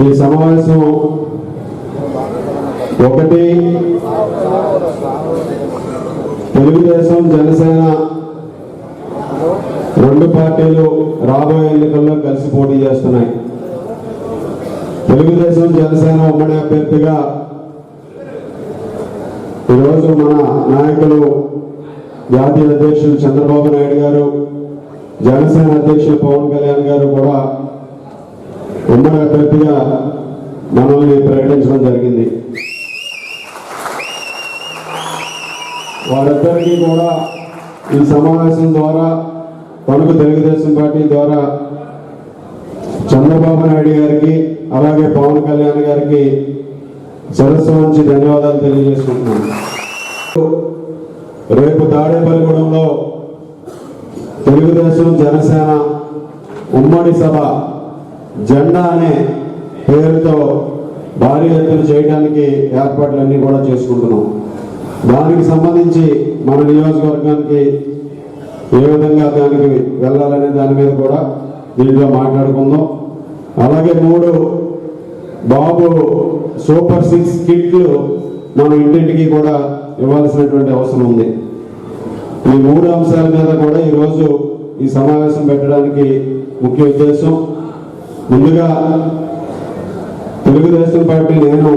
ఈ సమావేశం ఒకటి తెలుగుదేశం జనసేన రెండు పార్టీలు రాబోయే ఎన్నికల్లో కలిసి పోటీ చేస్తున్నాయి. తెలుగుదేశం జనసేన ఉమ్మడి అభ్యర్థిగా ఈరోజు మన నాయకులు జాతీయ అధ్యక్షులు చంద్రబాబు నాయుడు గారు జనసేన అధ్యక్షులు పవన్ కళ్యాణ్ గారు కూడా ఉమ్మడి అభ్యర్థిగా మనల్ని ప్రకటించడం జరిగింది. వారందరికీ కూడా ఈ సమావేశం ద్వారా మనకు తెలుగుదేశం పార్టీ ద్వారా చంద్రబాబు నాయుడు గారికి అలాగే పవన్ కళ్యాణ్ గారికి సరస్సు నుంచి ధన్యవాదాలు తెలియజేసుకుంటున్నాను. రేపు తాడేపల్లిగూడెంలో తెలుగుదేశం జనసేన ఉమ్మడి సభ జెండా అనే పేరుతో భారీ ఎత్తున చేయడానికి ఏర్పాట్లన్నీ కూడా చేసుకుంటున్నాం. దానికి సంబంధించి మన నియోజకవర్గానికి ఏ విధంగా దానికి వెళ్ళాలనే దాని మీద కూడా దీంట్లో మాట్లాడుకుందాం. అలాగే మూడు బాబు సూపర్ సిక్స్ కిట్లు మనం ఇంటింటికి కూడా ఇవ్వాల్సినటువంటి అవసరం ఉంది. ఈ మూడు అంశాల మీద కూడా ఈరోజు ఈ సమావేశం పెట్టడానికి ముఖ్య ఉద్దేశం ముందుగా తెలుగుదేశం పార్టీ నేను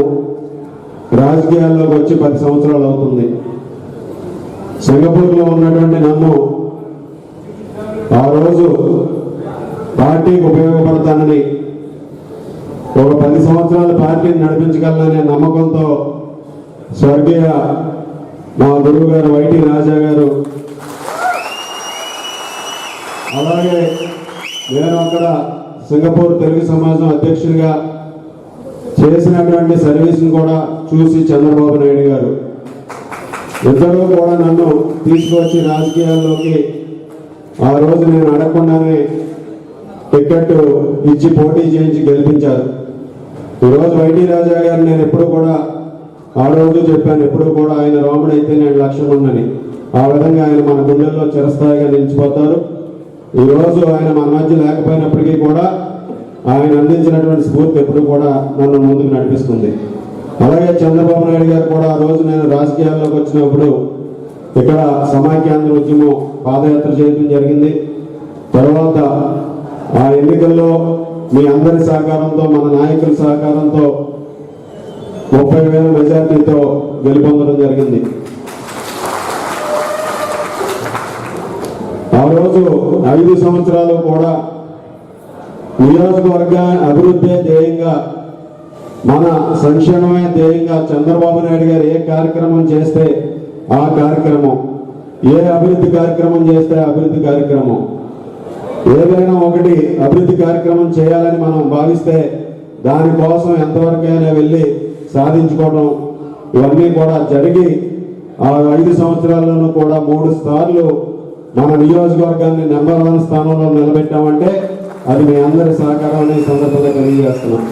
రాజకీయాల్లోకి వచ్చి పది సంవత్సరాలు అవుతుంది. సింగపూర్లో ఉన్నటువంటి నన్ను ఆ రోజు పార్టీకి ఉపయోగపడతానని ఒక పది సంవత్సరాలు పార్టీని నడిపించగలననే నమ్మకంతో స్వర్గీయ మా గురువు గారు వైటి రాజా గారు అలాగే నేను అక్కడ సింగపూర్ తెలుగు సమాజం అధ్యక్షుడిగా చేసినటువంటి సర్వీస్ని కూడా చూసి చంద్రబాబు నాయుడు గారు ఇద్దరూ కూడా నన్ను తీసుకొచ్చి రాజకీయాల్లోకి ఆ రోజు నేను అడగకుండానే టికెట్ ఇచ్చి పోటీ చేయించి గెలిపించారు. ఈరోజు వైటి రాజా గారు నేను ఎప్పుడు కూడా ఆ రోజు చెప్పాను ఎప్పుడు కూడా ఆయన రాముడు అయితే నేను లక్ష్యం ఉందని ఆ విధంగా ఆయన మన గుండెల్లో చిరస్థాయిగా నిలిచిపోతారు. ఈ రోజు ఆయన మన మధ్య లేకపోయినప్పటికీ కూడా ఆయన అందించినటువంటి స్ఫూర్తి ఎప్పుడు కూడా నన్ను ముందుకు నడిపిస్తుంది. అలాగే చంద్రబాబు నాయుడు గారు కూడా ఆ రోజు నేను రాజకీయాల్లోకి వచ్చినప్పుడు ఇక్కడ సమాఖ్యాంధ్ర ఉద్యమం పాదయాత్ర చేయడం జరిగింది. తర్వాత ఆ ఎన్నికల్లో మీ అందరి సహకారంతో మన నాయకుల సహకారంతో ముప్పై వేల మెజార్టీతో గెలుపొందడం జరిగింది. రోజు ఐదు సంవత్సరాలు కూడా నియోజకవర్గ అభివృద్ధి ధ్యేయంగా మన సంక్షేమమే ధ్యేయంగా చంద్రబాబు నాయుడు గారు ఏ కార్యక్రమం చేస్తే ఆ కార్యక్రమం ఏ అభివృద్ధి కార్యక్రమం చేస్తే అభివృద్ధి కార్యక్రమం. ఏదైనా ఒకటి అభివృద్ధి కార్యక్రమం చేయాలని మనం భావిస్తే దానికోసం ఎంతవరకైనా వెళ్ళి సాధించుకోవడం ఇవన్నీ కూడా జరిగి ఆ ఐదు సంవత్సరాల్లోనూ కూడా మూడు సార్లు మన నియోజకవర్గాన్ని నెంబర్ వన్ స్థానంలో నిలబెట్టామంటే అది మీ అందరి సహకారం అనే సందర్భంగా తెలియజేస్తున్నాం.